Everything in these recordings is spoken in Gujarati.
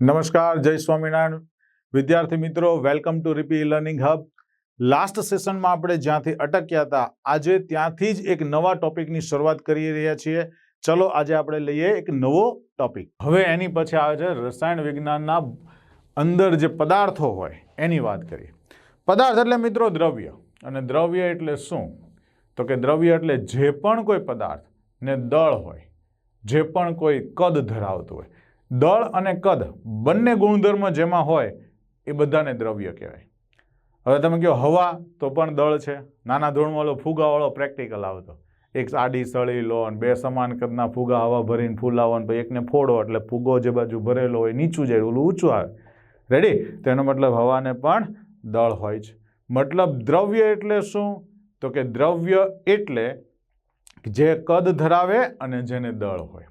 નમસ્કાર, જય સ્વામિનારાયણ. વિદ્યાર્થી મિત્રો વેલકમ ટુ રીપી લર્નિંગ હબ લાસ્ટ સેશનમાં આપણે જ્યાંથી અટક્યા હતા, આજે ત્યાંથી જ એક નવા ટોપિકની શરૂઆત કરી રહ્યા છીએ. ચલો, આજે આપણે લઈએ એક નવો ટોપિક હવે એની પછી આવે છે રસાયણ વિજ્ઞાનના અંદર જે પદાર્થો હોય, એની વાત કરીએ. પદાર્થ એટલે મિત્રો દ્રવ્ય. અને દ્રવ્ય એટલે શું? તો કે દ્રવ્ય એટલે જે પણ કોઈ પદાર્થ ને દળ હોય, જે પણ કોઈ કદ ધરાવતું હોય, દળ અને કદ બંને ગુણધર્મ જેમાં હોય એ બધાને દ્રવ્ય કહેવાય. હવે તમે કહો હવા તો પણ દળ છે. નાના ધોરણવાળો ફુગાવાળો પ્રેક્ટિકલ આવતો. એક આડી સળી લો અને બે સમાન કદના ફુગા હવા ભરીને ફૂલાવો ને પછી એકને ફોડો એટલે ફુગો જે બાજુ ભરેલો હોય નીચું જાય, ઓલું ઊંચું આવે. રેડી તેનો મતલબ હવાને પણ દળ હોય છે. મતલબ દ્રવ્ય એટલે શું? તો કે દ્રવ્ય એટલે જે કદ ધરાવે અને જેને દળ હોય.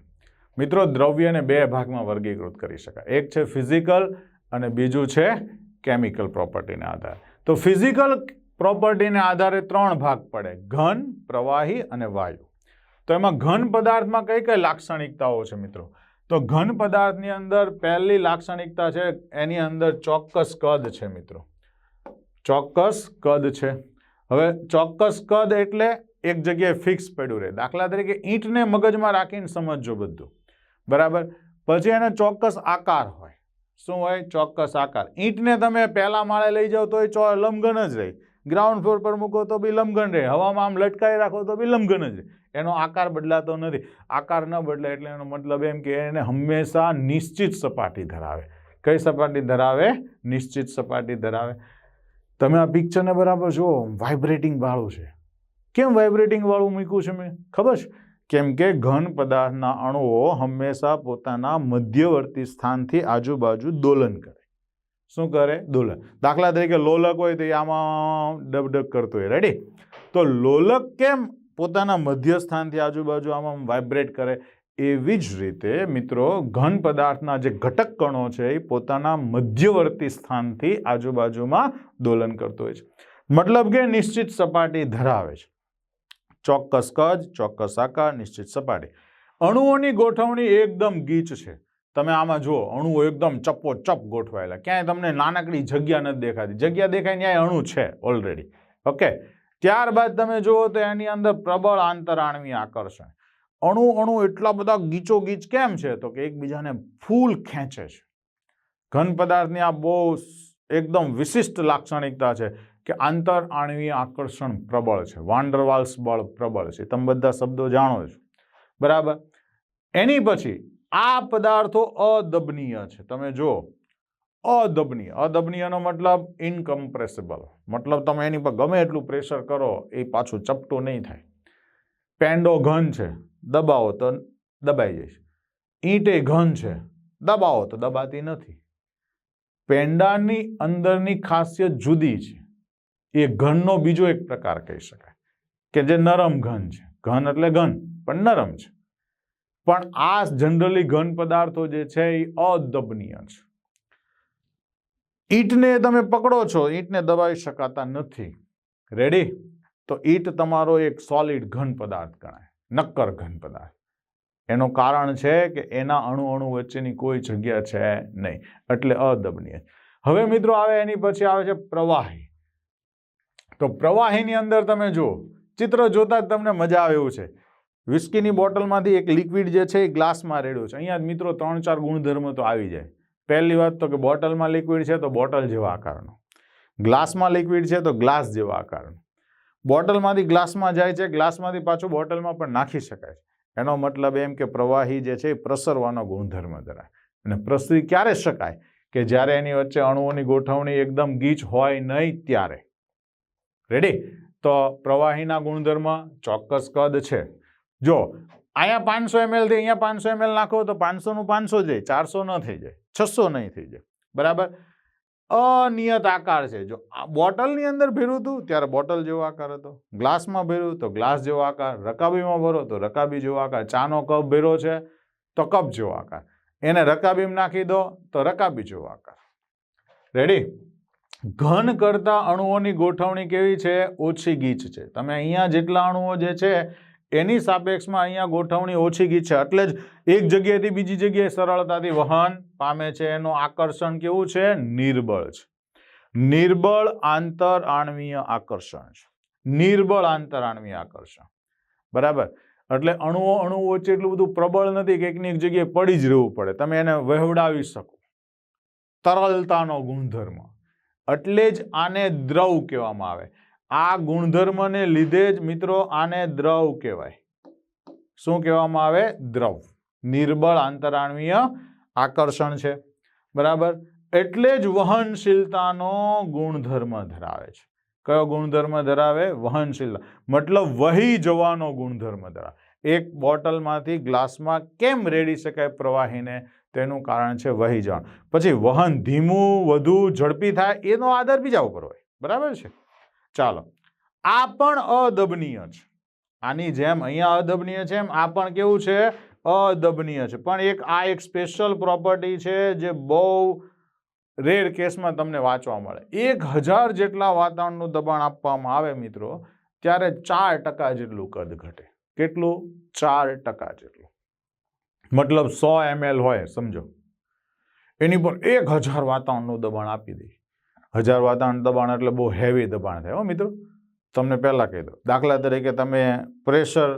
મિત્રો, દ્રવ્યને બે ભાગમાં વર્ગીકૃત કરી શકાય. એક છે ફિઝિકલ અને બીજું છે કેમિકલ પ્રોપર્ટીને આધારે. તો ફિઝિકલ પ્રોપર્ટીને આધારે ત્રણ ભાગ પડે. ઘન, પ્રવાહી અને વાયુ. તો એમાં ઘન પદાર્થમાં કઈ કઈ લાક્ષણિકતાઓ છે મિત્રો? તો ઘન પદાર્થની અંદર પહેલી લાક્ષણિકતા છે, એની અંદર ચોક્કસ કદ છે મિત્રો. ચોક્કસ કદ છે. હવે ચોક્કસ કદ એટલે એક જગ્યાએ ફિક્સ પડ્યું રહે. દાખલા તરીકે ઈંટને મગજમાં રાખીને સમજજો બધું. બરાબર? પછી એનો ચોક્કસ આકાર હોય. શું હોય? ચોક્કસ આકાર. ઈંટને તમે પહેલા માળે લઈ જાઓ તો એ ચો લંબઘન જ રહે. ગ્રાઉન્ડ ફ્લોર પર મૂકો તો બી લંબઘન રહે. હવામાં આમ લટકાવી રાખો તો બી લંબઘન જ રહે. એનો આકાર બદલાતો નથી. આકાર ન બદલે એટલે એનો મતલબ એમ કે એને હંમેશા નિશ્ચિત સપાટી ધરાવે. કઈ સપાટી ધરાવે? નિશ્ચિત સપાટી ધરાવે. તમે આ પિક્ચરને બરાબર જુઓ વાઇબ્રેટિંગ વાળું છે. કેમ વાઇબ્રેટિંગ વાળું મૂક્યું છે મેં? ખબર છે? કેમ કે ઘન પદાર્થના અણુઓ હંમેશા પોતાના મધ્યવર્તી સ્થાનથી આજુબાજુ દોલન કરે. શું કરે? દોલન. દાખલા તરીકે લોલક હોય તો આમાં ડબડબ કરતો હોય. રેડી તો લોલક કેમ પોતાના મધ્ય સ્થાનથી આજુબાજુ આમાં વાઇબ્રેટ કરે? એવી જ રીતે, મિત્રો, ઘન પદાર્થના જે ઘટક કણો છે, એ પોતાના મધ્યવર્તી સ્થાનથી આજુબાજુમાં દોલન કરતો હોય છે. મતલબ કે નિશ્ચિત સપાટી ધરાવે છે. ચોક્કસ કદ, ચોક્કસ આકાર, નિશ્ચિત સપાટી. અણુઓની ગોઠવણી એકદમ ગીચ છે. તમે આમાં જુઓ, અણુઓ એકદમ ચપ્પો ચપ ગોઠવાયેલા. ક્યાંય તમને નાનકડી જગ્યા નથી દેખાતી. જગ્યા દેખાય ત્યાં અણુ છે ઓલરેડી ઓકે ત્યારબાદ તમે જુઓ તો એની અંદર પ્રબળ આંતરાણવી આકર્ષણ. અણુ અણુ એટલા બધા ગીચો ગીચ કેમ છે? તો કે એકબીજાને ફૂલ ખેંચે છે. ઘન પદાર્થની આ બહુ એકદમ વિશિષ્ટ લાક્ષણિકતા છે કે આંતર આણવીય આકર્ષણ પ્રબળ છે. વાન્ડરવાલ્સ બળ પ્રબળ છે. તમે બધા શબ્દો જાણો છો. બરાબર? એની પછી આ પદાર્થો અદબનીય છે. તમે જુઓ. અદબનીય. અદબનીયનો મતલબ ઇનકમ્પ્રેસિબલ મતલબ તમે એની પર ગમે એટલું પ્રેશર કરો, એ પાછું ચપટું નહીં થાય. પેન્ડો ઘન છે. દબાવો તો દબાઈ જઈશ. ઈંટ એ ઘન છે, દબાવો તો દબાતી નથી. પેંડાની અંદરની ખાસિયત જુદી છે. એ ઘનનો બીજો એક પ્રકાર કહી શકાય કે જે નરમ ઘન છે. ઘન એટલે ઘન, પણ નરમ છે. પણ આ જનરલી ઘન પદાર્થો જે છે એ અદબનીય છે. ઈંટને તમે પકડો છો, ઈંટને દબાવી શકાતા નથી. રેડી તો ઈંટ તમારો એક સોલિડ ઘન પદાર્થ ગણાય. નક્કર ઘન પદાર્થ. એનું કારણ છે કે એના અણુ અણુ વચ્ચેની કોઈ જગ્યા છે નહીં, એટલે અદબનીય. હવે મિત્રો આવે એની પછી આવે છે પ્રવાહી. તો પ્રવાહીની અંદર તમે જુઓ, ચિત્ર જોતા જ તમને મજા આવે એવું છે. વિસ્કીની બોટલમાંથી એક લિક્વિડ જે છે એ ગ્લાસમાં રેડ્યું છે. અહીંયા મિત્રો ત્રણ ચાર ગુણધર્મ તો આવી જાય. પહેલી વાત તો કે બોટલમાં લિક્વિડ છે તો બોટલ જેવા આકારનો. ગ્લાસમાં લિક્વિડ છે તો ગ્લાસ જેવા આકારનો. બોટલમાંથી ગ્લાસમાં જાય છે, ગ્લાસમાંથી પાછું બોટલમાં પણ નાખી શકાય છે. એનો મતલબ એમ કે પ્રવાહી જે છે એ પ્રસરવાનો ગુણધર્મ ધરાવે અને પ્રસરી ક્યારે શકાય? કે જ્યારે એની વચ્ચે અણુઓની ગોઠવણી એકદમ ગીચ હોય નહીં ત્યારે. રેડી તો પ્રવાહીના ગુણધર્મ ચોક્કસ કદ છે. જો અહીંયા પાંચસો એમએલથી અહીંયા પાંચસો એમએલ નાખો તો પાંચસોનું પાંચસો જાય, ચારસો ન થઈ જાય, છસો નહીં થઈ જાય. બરાબર? અનિયત આકાર છે. જો બોટલની અંદર ભેરું હતું, ત્યારે બોટલ જેવો આકાર હતો. ગ્લાસમાં ભેરું તો ગ્લાસ જેવો આકાર. રકાબીમાં ભરો, તો રકાબી જેવો આકાર. ચાનો કપ ભેરો છે, તો કપ જેવો આકાર. એને રકાબીમાં નાખી દો, તો રકાબી જેવો આકાર. રેડી ઘન કરતા અણુઓની ગોઠવણી કેવી છે? ઓછી ગીચ છે. તમે અહીંયા જેટલા અણુઓ જે છે એની સાપેક્ષમાં અહીંયા ગોઠવણી ઓછી ગીચ છે. એટલે જ એક જગ્યાએથી બીજી જગ્યાએ સરળતાથી વહન પામે છે. એનું આકર્ષણ કેવું છે? નિર્બળ છે. નિર્બળ આંતર આણવીય આકર્ષણ છે. નિર્બળ આંતર આણવીય આકર્ષણ. બરાબર? એટલે અણુઓ અણુઓ વચ્ચે એટલું બધું પ્રબળ નથી કે એકની એક જગ્યાએ પડી જ રહેવું પડે. તમે એને વહેવડાવી શકો. તરલતાનો ગુણધર્મ. એટલે જ આને દ્રવ કહેવામાં આવે. આ ગુણધર્મને લીધે જ મિત્રો આને દ્રવ કહેવાય. શું કહેવામાં આવે? દ્રવ. નિર્બળ આંતરાણવીય આકર્ષણ છે. બરાબર? એટલે જ વહનશીલતાનો ગુણધર્મ ધરાવે છે. કયો ગુણધર્મ ધરાવે? વહનશીલતા. મતલબ વહી જવાનો ગુણધર્મ ધરાવે. એક બોટલમાંથી ગ્લાસમાં કેમ રેડી શકાય પ્રવાહીને? તેનું કારણ છે વહી જવાનું. પછી વહન ધીમું, વધુ, ઝડપી થાય, એનો આદર બીજા ઉપર હોય. બરાબર છે? ચાલો. આ પણ અદબનીય છે. આની જેમ અહીંયા અદબનીય છે એમ, આ પણ કેવું છે? અદબનીય છે. પણ એક, આ એક સ્પેશિયલ પ્રોપર્ટી છે જે બહુ રેર કેસમાં તમને વાંચવા મળે. એક હજાર જેટલા વાતાવરણનું દબાણ આપવામાં આવે મિત્રો, ત્યારે ચાર ટકા જેટલું કદ ઘટે. કેટલું? ચાર ટકા જેટલું. મતલબ સો એમએલ હોય, સમજો. એની પર એક હજાર વાતાવરણનું દબાણ આપી દે. હજાર વાતાવરણ દબાણ એટલે બહુ હેવી દબાણ થાય. હો મિત્રો, તમને પહેલાં કહી દો દાખલા તરીકે તમે પ્રેશર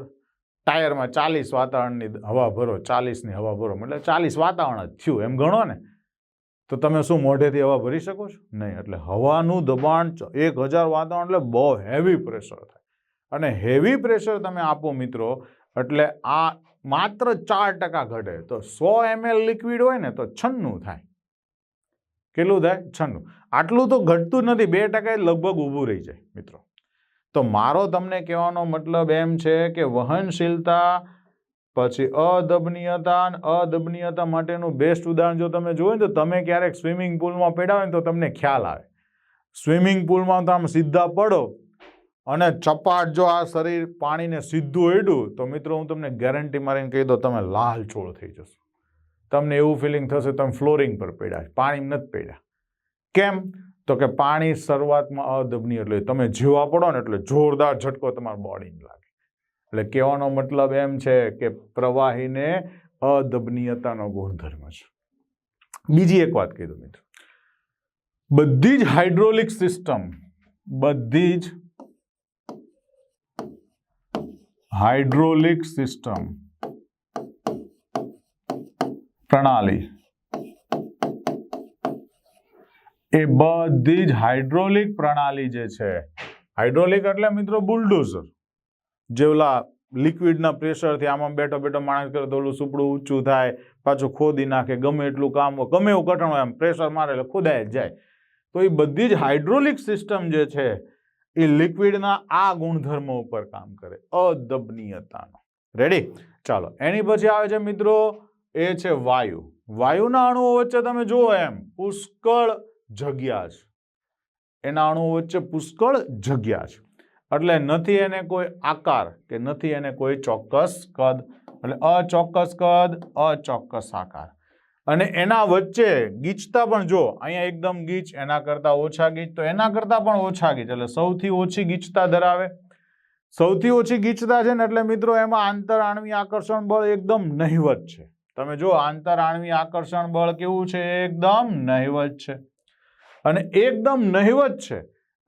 ટાયરમાં ચાલીસ વાતાવરણની હવા ભરો, ચાલીસની હવા ભરો એટલે ચાલીસ વાતાવરણ જ થયું, એમ ગણો ને. તો તમે શું મોઢેથી હવા ભરી શકો છો? નહીં, એટલે હવાનું દબાણ એક હજાર વાતાવરણ એટલે બહુ હેવી પ્રેશર થાય. અને હેવી પ્રેશર તમે આપો મિત્રો, એટલે આ માત્ર ચાર ટકા ઘટે. તો સો એમએલ લિક્વિડ હોય ને, તો છન્નું થાય. કેટલું થાય? છન્નું. આટલું તો ઘટતું નથી. બે ટકા લગભગ ઊભું રહી જાય, મિત્રો. તો મારો તમને કહેવાનો મતલબ એમ છે કે વહનશીલતા, પછી અદબનીયતા અને અદબનીયતા માટેનું બેસ્ટ ઉદાહરણ જો તમે જોયું તો તમે ક્યારેક સ્વિમિંગ પુલમાં પડ્યા હોય તો તમને ખ્યાલ આવે. સ્વિમિંગ પુલમાં તો આમ સીધા પડો અને ચપાટ જો આ શરીર પાણીને સીધું હેડ્યું, તો મિત્રો હું તમને ગેરંટી મારીને કહી દઉં, તમે લાલ છોડ થઈ જશો. તમને એવું ફિલિંગ થશે તમે ફ્લોરિંગ પર પડ્યા પાણી નથી પડ્યા. કેમ? તો કે પાણી શરૂઆતમાં અદબનીય એટલે તમે જીવા પડો ને એટલે જોરદાર ઝટકો તમારા બોડીને લાગે. એટલે કહેવાનો મતલબ એમ છે કે પ્રવાહીને અદબનીયતાનો ગુણધર્મ છે. બીજી એક વાત કહી દઉં મિત્રો. બધી જ હાઇડ્રોલિક સિસ્ટમ બધી જ હાઇડ્રોલિક સિસ્ટમ પ્રણાલી. એ બધી જ હાઇડ્રોલિક પ્રણાલી જે છે, હાઇડ્રોલિક એટલે મિત્રો બુલડોઝર, જેવલા લિક્વિડના પ્રેશરથી આમાં બેઠો બેઠો માણસ કરે તો સુપડું ઊંચું થાય, પાછું ખોદી નાખે, ગમે એટલું કામ ગમે એવું કઠણ હોય એમ પ્રેશર મારે એટલે ખોદાય જ જાય. તો એ બધી જ હાઇડ્રોલિક સિસ્ટમ જે છે, એ લિક્વિડના આ ગુણધર્મો ઉપર કામ કરે, અદબનીયતાનો. રેડી ચાલો, એની પછી આવે છે મિત્રો એ છે વાયુ. વાયુના અણુઓ વચ્ચે તમે જુઓ એમ, પુષ્કળ જગ્યા છે. એના અણુઓ વચ્ચે પુષ્કળ જગ્યા છે. એટલે નથી એને કોઈ આકાર કે નથી એને કોઈ ચોક્કસ કદ. એટલે અચોક્કસ કદ, અચોક્કસ આકાર. અને એના વચ્ચે ગીચતા પણ જો અહીંયા એકદમ ગીચ, એના કરતાં ઓછા ગીચ. તો એના કરતાં પણ ઓછા ગીચ. એટલે સૌથી ઓછી ગીચતા ધરાવે. સૌથી ઓછી ગીચતા છે ને એટલે મિત્રો એમાં આંતર આણવી આકર્ષણ બળ એકદમ નહિવત છે. તમે જો આંતર આણવી આકર્ષણ બળ કેવું છે? એકદમ નહિવત છે. અને એકદમ નહિવત છે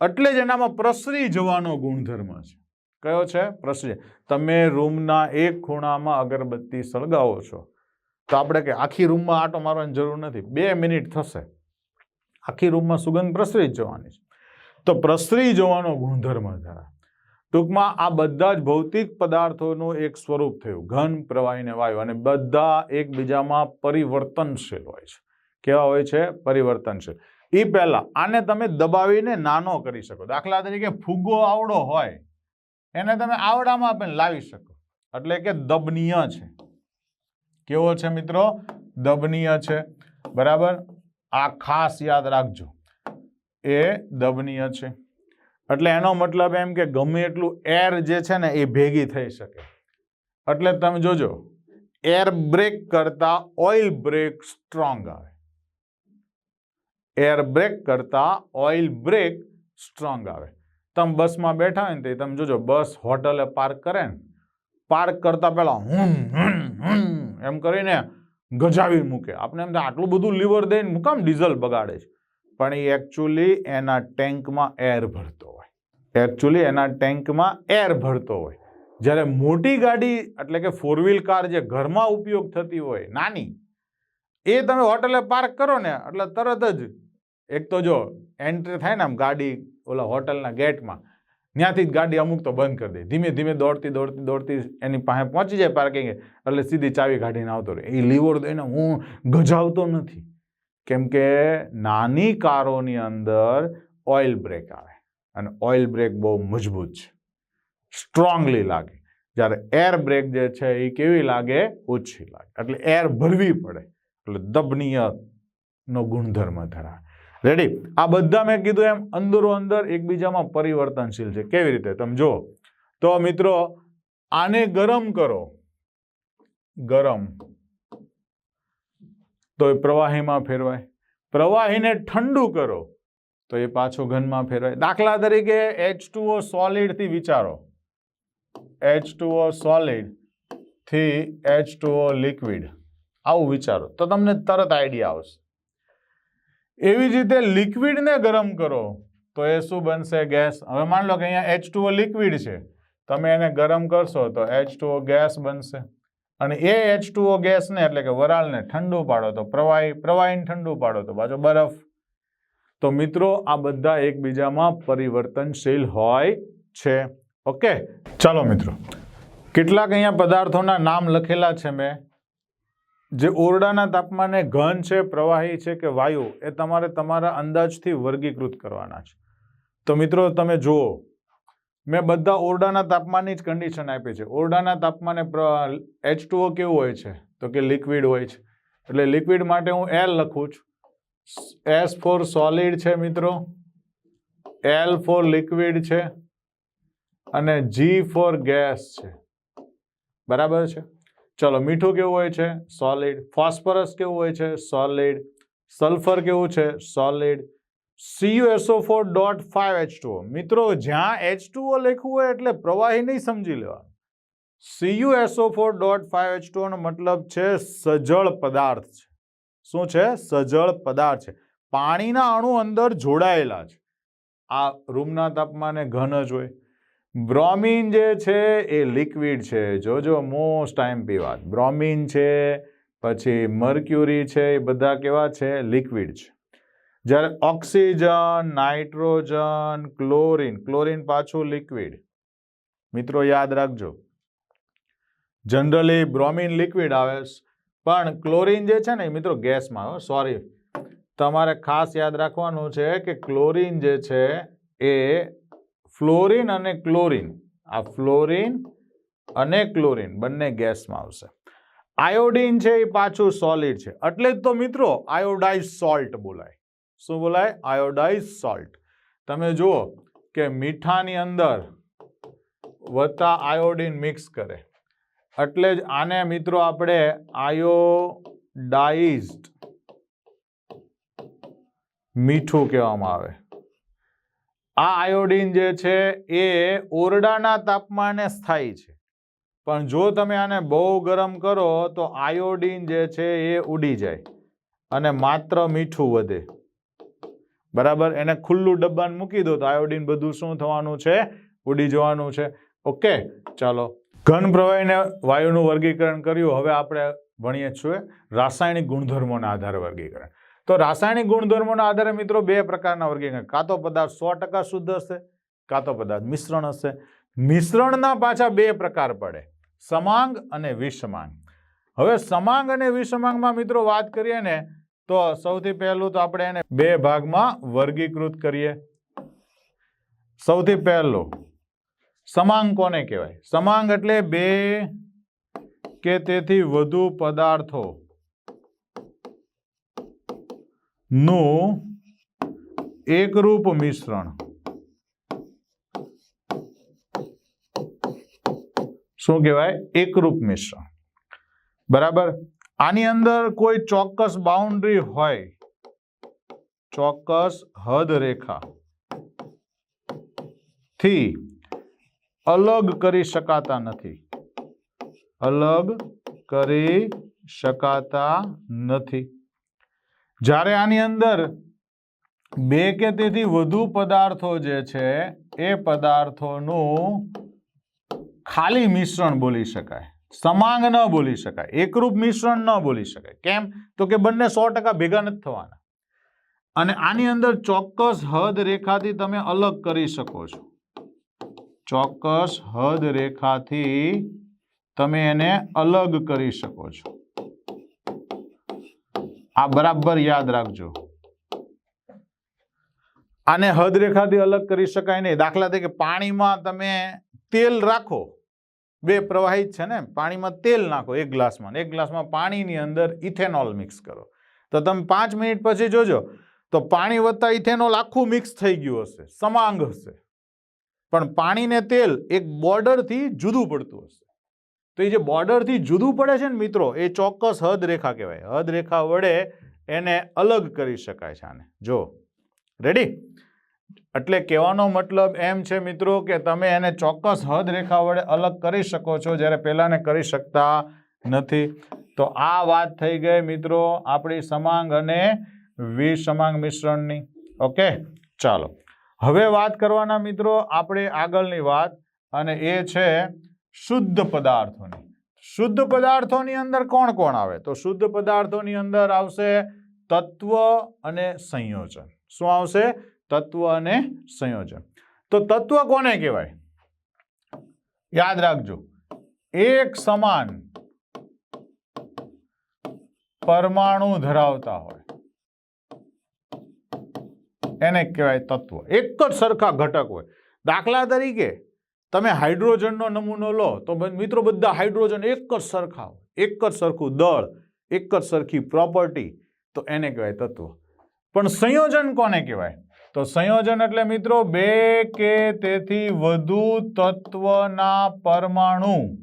એટલે જ એનામાં પ્રસરી જવાનો ગુણધર્મ છે. કયો છે? પ્રસરી તમે રૂમના એક ખૂણામાં અગરબત્તી સળગાવો છો. તો આપણે કે આખી રૂમમાં આટો મારવાની જરૂર નથી. બે મિનિટ થશે. આખી રૂમમાં સુગંધ પ્રસરી જવાની છે. તો પ્રસરી જવાનો ગુણધર્મ ધરાવે ટૂંકમાં આ બધા જ ભૌતિક પદાર્થોનું એક સ્વરૂપ થયું. ઘન પ્રવાહીને વાયુ. અને બધા એકબીજામાં પરિવર્તનશીલ હોય છે. કેવા હોય છે? પરિવર્તનશીલ. એ પહેલાં, આને તમે દબાવીને નાનો કરી શકો. દાખલા તરીકે ફુગ્ગો આવડો હોય, એને તમે આવડામાં પણ લાવી શકો. એટલે કે દબનીય છે. કેવો છે મિત્રો? દબનીય છે. બરાબર? આ ખાસ યાદ રાખજો. એ દબનીય છે. એટલે એનો મતલબ એમ કે ગમે એટલું એર જે છે ને એ ભેગી થઈ શકે. એટલે તમે જોજો એર બ્રેક કરતા ઓઇલ બ્રેક સ્ટ્રોંગ આવે. એર બ્રેક કરતા ઓઇલ બ્રેક સ્ટ્રોંગ આવે. તમે બસમાં બેઠા હોય ને તે તમે જોજો, બસ હોટલે પાર્ક કરે ને પાર્ક કરતા પહેલા હમ હમ એમ કરીને ગજાવી મૂકે. આપણે એમ આટલું બધું લીવર દઈને મુકામ કામ ડીઝલ બગાડે છે. પણ એ એકચ્યુઅલી એના ટેન્કમાં એર ભરતો એકચ્યુઅલી એના ટેન્કમાં એર ભરતો હોય. જ્યારે મોટી ગાડી, એટલે કે ફોર વ્હીલ કાર જે ઘરમાં ઉપયોગ થતી હોય, નાની, એ તમે હોટલે પાર્ક કરો ને, એટલે તરત જ એક તો જો એન્ટ્રી થાય ને આમ ગાડી, ઓલા હોટલના ગેટમાં ત્યાંથી જ ગાડી અમુક તો બંધ કરી દે. ધીમે ધીમે દોડતી દોડતી દોડતી એની પાસે પહોંચી જાય પાર્કિંગ એટલે સીધી ચાવી કાઢીને આવતો રહે. એ લીવર દઈને હું ગજાવતો નથી. કેમ કે નાની કારોની અંદર ઓઇલ બ્રેક આવે. અને ઓઇલ બ્રેક બહુ મજબૂત છે. સ્ટ્રોંગલી લાગે. જ્યારે એર બ્રેક જે છે એ કેવી લાગે? ઓછી લાગે. એટલે એર ભરવી પડે. એટલે દબનીય નો ગુણધર્મ ધરાવે. રેડી આ બધા મેં કીધું એમ અંદરો અંદર એકબીજામાં પરિવર્તનશીલ છે. કેવી રીતે? તમે જુઓ. તો મિત્રો, આને ગરમ કરો. ગરમ. તો એ પ્રવાહીમાં ફેરવાય. પ્રવાહીને ઠંડુ કરો. તો એ પાછો ઘનમાં ફેરવાય. દાખલા તરીકે એચ ટુઓ સોલિડથી વિચારો. એચ ટુઓ સોલિડથી એચ ટુઓ લિક્વિડ આવું વિચારો. તો તમને તરત આઈડિયા આવશે. એવી જ રીતે લિક્વિડને ગરમ કરો, તો એ શું બનશે? ગેસ. હવે માન લો કે અહીંયા એચ ટુઓ લિક્વિડ છે. તમે એને ગરમ કરશો તો એચ ટુઓ ગેસ બનશે. અને એ એચ ટુઓ ગેસને એટલે કે વરાળને ઠંડુ પાડો તો પ્રવાહી, પ્રવાહીને ઠંડુ પાડો તો પાછો બરફ તો મિત્રો, આ બધા એકબીજામાં પરિવર્તનશીલ હોય છે. ઓકે? ચાલો મિત્રો. કેટલાક અહીંયા પદાર્થોના નામ લખેલા છે મેં. જે ઓરડાના તાપમાને ઘન છે, પ્રવાહી છે કે વાયુ, એ તમારે તમારા અંદાજથી વર્ગીકૃત કરવાના છે. તો મિત્રો, તમે જુઓ. મેં બધા ઓરડાના તાપમાનની જ કન્ડિશન આપી છે. ઓરડાના તાપમાને એચ કેવું હોય છે? તો કે લિક્વિડ હોય છે. એટલે લિક્વિડ માટે હું એલ લખું છું. એસ ફોર સોલિડ છે મિત્રો. એલ ફોર લિક્વિડ છે. અને જી ફોર ગેસ છે. બરાબર છે? ચલો, મીઠું કેવું હોય છે? સોલિડ ફોસ્ફરસ કેવું હોય છે? સોલિડ સલ્ફર કેવું છે? Solid CUSO four dot five H two O મિત્રો, જ્યાં એચ ટુઓ લખ્યું હોય એટલે પ્રવાહી નહીં સમજી લેવાનું. CUSO four dot five H ટુઓનો મતલબ છે સજળ પદાર્થ છે. શું છે? સજળ પદાર્થ છે. પાણીના અણુ અંદર જોડાયેલા છે. આ રૂમના તાપમાને ઘન જ હોય. બ્રોમિન જે છે એ લિક્વિડ છે. જોજો મોસ્ટ ટાઈમ પીવા બ્રોમિન છે પછી મર્ક્યુરી છે એ બધા કેવા છે? લિક્વિડ છે. જ્યારે ઓક્સિજન નાઇટ્રોજન ક્લોરિન ક્લોરિન પાછું લિક્વિડ. મિત્રો યાદ રાખજો. જનરલી બ્રોમિન લિક્વિડ આવે. છે, પણ ક્લોરિન જે છે ને મિત્રો ગેસમાં સોરી તમારે ખાસ યાદ રાખવાનું છે કે ક્લોરિન જે છે, એ ફ્લોરિન અને ક્લોરિન. આ ફ્લોરિન અને ક્લોરિન બંને ગેસમાં આવશે. આયોડિન છે એ પાછું સોલિડ છે. એટલે જ તો મિત્રો આયોડાઇઝ સોલ્ટ બોલાય. શું બોલાય? Iodise salt. તમે જુઓ કે મીઠાની અંદર વત્તા આયોડિન મિક્સ કરે. એટલે જ આને મિત્રો આપણે આયોડાઇઝડ મીઠું કહેવામાં આવે. આ આયોડિન જે છે એ ઓરડાના તાપમાને સ્થાયી છે. પણ જો તમે આને બહુ ગરમ કરો તો આયોડિન જે છે એ ઉડી જાય અને માત્ર મીઠું વધે. બરાબર? એને ખુલ્લું ડબ્બાને મૂકી દો તો આયોડિન બધું શું થવાનું છે? ઉડી જવાનું છે. ઓકે, ચાલો. ઘન પ્રવાહીને વાયુનું વર્ગીકરણ કર્યું. હવે આપણે ભણીએ છીએ રાસાયણિક ગુણધર્મોના આધારે વર્ગીકરણ. તો રાસાયણિક ગુણધર્મોના આધારે મિત્રો બે પ્રકારના વર્ગીકરણ. કાં તો પદાર્થ સો ટકા શુદ્ધ હશે, કાં તો પદાર્થ મિશ્રણ હશે. મિશ્રણના પાછા બે પ્રકાર પડે, સમાંગ અને વિષમાંગ. હવે સમાંગ અને વિષમાંગમાં મિત્રો વાત કરીએ ને, તો સૌથી પહેલું તો આપણે એને બે ભાગમાં વર્ગીકૃત કરીએ. સૌથી પહેલું સમાંગ કોને કહેવાય? સમાંગ એટલે બે કે તેથી વધુ પદાર્થો. નું એકરૂપ મિશ્રણ. શું કહેવાય? એકરૂપ મિશ્રણ. બરાબર? આની અંદર કોઈ ચોક્કસ બાઉન્ડ્રી હોય, ચોક્કસ હદ રેખા થી અલગ કરી શકાતા નથી. અલગ કરી શકાતા નથી. જ્યારે આની અંદર બે કે તેથી વધુ પદાર્થો જે છે, એ પદાર્થોનું ખાલી મિશ્રણ બોલી શકાય. સમાંગ ન બોલી શકાય. એકરૂપ મિશ્રણ ન બોલી શકાય. કેમ? તો કે બંને સો ભેગા નથી થવાના. અને આની અંદર ચોક્કસ હદ રેખાથી તમે અલગ કરી શકો છો. ચોક્કસ હદ રેખાથી તમે એને અલગ કરી શકો છો. આ બરાબર યાદ રાખજો. આને હદ રેખાથી અલગ કરી શકાય નહીં. દાખલા તરીકે પાણીમાં તમે તેલ રાખો. બે પ્રવાહિત છે ને, પાણીમાં તેલ નાખો એક ગ્લાસમાં. એક ગ્લાસમાં પાણીની અંદર ઇથેનોલ મિક્સ કરો. તો તમે પાંચ મિનિટ પછી જોજો, તો પાણી વત્તા ઇથેનોલ આખું મિક્સ થઈ ગયું હશે. સમાંગ હશે. પણ પાણી ને તેલ એક બોર્ડરથી જુદું પડતું હશે. તો એ જે બોર્ડરથી જુદું પડે છે ને મિત્રો, એ ચોક્કસ હદ રેખા કહેવાય. હદ રેખા વડે એને અલગ કરી શકાય છે આને. જો રેડી એટલે કહેવાનો મતલબ એમ છે મિત્રો કે તમે એને ચોક્કસ હદ રેખા વડે અલગ કરી શકો છો, જ્યારે પહેલાંને કરી શકતા નથી. તો આ વાત થઈ ગઈ મિત્રો આપણી સમાંગ અને વિસમાંગ મિશ્રણની. ઓકે? ચાલો. હવે વાત કરવાના મિત્રો આપણે આગળની વાત અને એ છે શુદ્ધ પદાર્થોની. શુદ્ધ પદાર્થોની અંદર કોણ કોણ આવે? તો શુદ્ધ પદાર્થોની અંદર આવશે તત્વ અને સંયોજન. શું આવશે? તત્વ અને સંયોજન. તો તત્વ કોને કહેવાય? યાદ રાખજો. એક સમાન પરમાણુ ધરાવતા હોય. એને કહેવાય તત્વ. એક જ સરખા ઘટક હોય. દાખલા તરીકે તમે હાઇડ્રોજનનો નમૂનો લો, તો મિત્રો બધા હાઇડ્રોજન એક જ સરખા હોય. એક જ સરખું દળ, એક જ સરખી પ્રોપર્ટી, તો એને કહેવાય તત્વ. પણ સંયોજન કોને કહેવાય? તો સંયોજન એટલે મિત્રો બે કે તેથી વધુ તત્વના પરમાણુ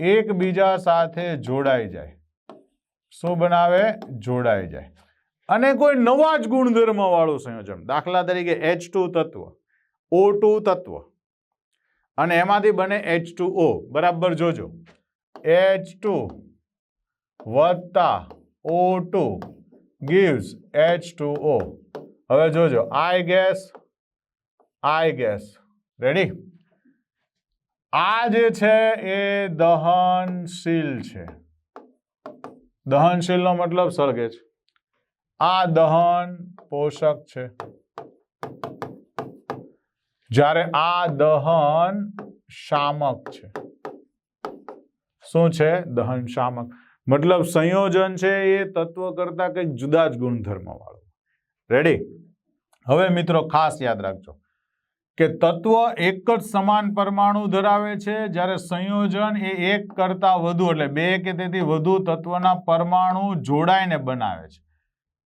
એકબીજા સાથે જોડાઈ જાય. શું બનાવે? જોડાઈ જાય. અને કોઈ નવા જ ગુણધર્મ વાળું સંયોજન. દાખલા તરીકે એચ ટુ તત્વ ઓ ટુ તત્વ. અને એમાંથી બને એચ ટુ ઓ બરાબર જોજો. એચ ટુ વત્તા O two gives H two O હવે જોજો. I guess I guess ready આ જે છે એ દહનશીલ છે. દહનશીલનો મતલબ સળગે છે. આ દહન પોષક છે. જ્યારે આ દહન શામક છે. શું છે? દહન શામક. મતલબ સંયોજન છે એ તત્વ કરતા કંઈક જુદા જ ગુણધર્મ વાળું રેડી હવે મિત્રો ખાસ યાદ રાખજો કે તત્વ એક જ સમાન પરમાણુ ધરાવે છે, જ્યારે સંયોજન એ એક કરતા વધુ, એટલે બે કે તેથી વધુ તત્વના પરમાણુ જોડાઈને બનાવે છે.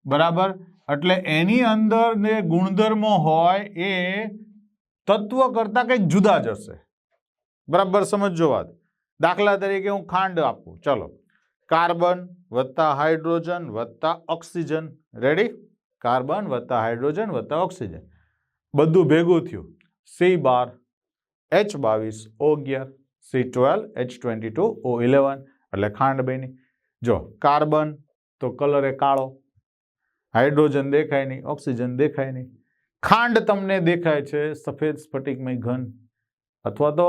બરાબર? એટલે એની અંદર જે ગુણધર્મો હોય એ તત્વ કરતાં કંઈક જુદા જ હશે. બરાબર? સમજો વાત. દાખલા તરીકે હું ખાંડ આપું. ચલો. કાર્બન વત્તા હાઇડ્રોજન વત્તા ઓક્સિજન. રેડી કાર્બન વત્તા હાઇડ્રોજન વત્તા ઓક્સિજન. બધું ભેગું થયું. સી બાર, એચ બાવીસ, ઓ અગિયાર, C twelve, H twenty two, O eleven. એટલે ખાંડ બની. જો, કાર્બન તો કલર એ કાળો. હાઇડ્રોજન દેખાય નહીં, ઓક્સિજન દેખાય નહીં. ખાંડ તમને દેખાય છે સફેદ સ્ફટિકમય ઘન. અથવા તો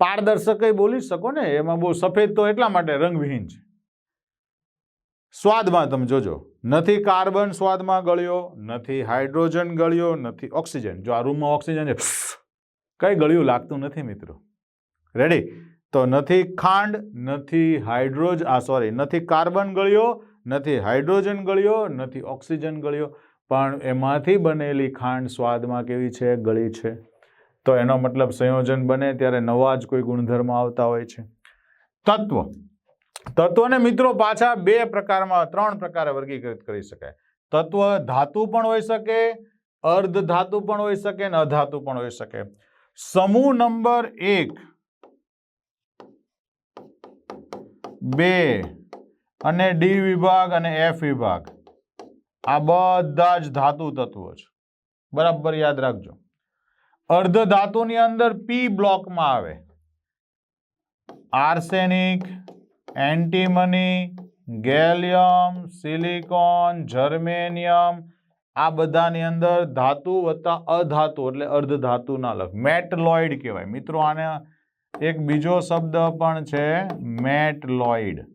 પારદર્શક બોલી શકો ને, એમાં બહુ સફેદ તો એટલા માટે રંગવિહીન છે. સ્વાદમાં તમે જોજો, નથી કાર્બન સ્વાદમાં ગળ્યો, નથી હાઇડ્રોજન ગળ્યો, નથી ઓક્સિજન. જો આ રૂમમાં ઓક્સિજન છે કઈ ગળ્યું લાગતું નથી મિત્રો. રેડી તો નથી ખાંડ, નથી હાઇડ્રોજ, આ સોરી નથી કાર્બન ગળ્યો નથી હાઇડ્રોજન ગળ્યો, નથી ઓક્સિજન ગળ્યો, પણ એમાંથી બનેલી ખાંડ સ્વાદમાં કેવી છે? ગળી છે. તો એનો મતલબ સંયોજન બને ત્યારે નવા જ કોઈ ગુણધર્મ આવતા હોય છે. તત્વ. તત્વને મિત્રો પાછા બે પ્રકારમાં, ત્રણ પ્રકારે વર્ગીકૃત કરી શકાય. તત્વ ધાતુ પણ હોઈ શકે, અર્ધ ધાતુ પણ હોઈ શકે અને અધાતુ પણ હોઈ શકે. સમૂહ નંબર એક. બે. અને ડી વિભાગ અને એફ વિભાગ. આ બધા જ ધાતુ તત્વો છે. બરાબર યાદ રાખજો. અર્ધ ધાતુની અંદર પી બ્લોકમાં આવે. Arsenic antimony gallium silicon germanium આ બધાની અંદર ધાતુ વત્તા અધાતુ એટલે અર્ધ ધાતુના લખ મેટલોઇડ કહેવાય. મિત્રો, આને એક બીજો શબ્દ પણ છે, મેટલોઇડ.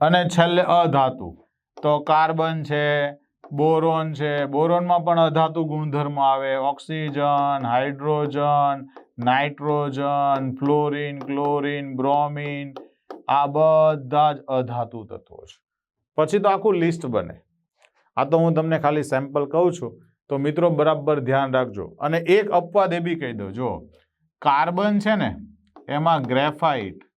અને છેલ્લે અધાતુ. તો કાર્બન છે, બોરોન છે, બોરોનમાં પણ અધાતુ ગુણધર્મ આવે. Oxygen, hydrogen, nitrogen, fluorine, chlorine, bromine, આ બધા જ અધાતુ તત્વો છે. પછી તો આખું લિસ્ટ બને. આ તો હું તમને ખાલી સેમ્પલ કહું છું, તો મિત્રો બરાબર ધ્યાન રાખજો. અને એક અપવાદ એ બી કહી દો જો, કાર્બન છે ને, એમાં ગ્રેફાઇટ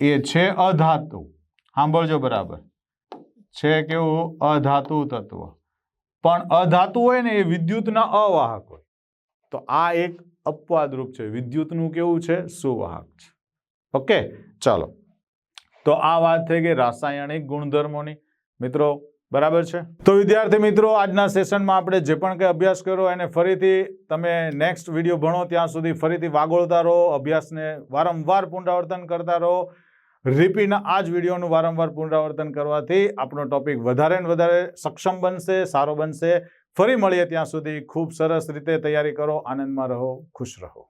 એ છે અધાતુ. સાંભળજો બરાબર. છે કેવું? અધાતુ તત્વ. પણ અધાતુ હોય ને એ વિદ્યુતના અવાહક હોય. તો આ એક અપવાદરૂપ છે. વિદ્યુતનું કેવું છે? સુવાહક છે. ઓકે? ચાલો. તો આ વાત થઈ ગઈ રાસાયણિક ગુણધર્મોની. મિત્રો, બરાબર છે? તો વિદ્યાર્થી મિત્રો, આજના સેશનમાં આપણે જે પણ કંઈ અભ્યાસ કર્યો એને ફરીથી તમે નેક્સ્ટ વીડિયો ભણો ત્યાં સુધી ફરીથી વાગોળતા રહો, અભ્યાસને વારંવાર પુનરાવર્તન કરતા રહો. રિપીના આ જ વિડીયોનું વારંવાર પુનરાવર્તન કરવાથી આપણો ટોપિક વધારે ને વધારે સક્ષમ બનશે, સારો બનશે. ફરી મળીએ ત્યાં સુધી ખૂબ સરસ રીતે તૈયારી કરો, આનંદમાં રહો, ખુશ રહો.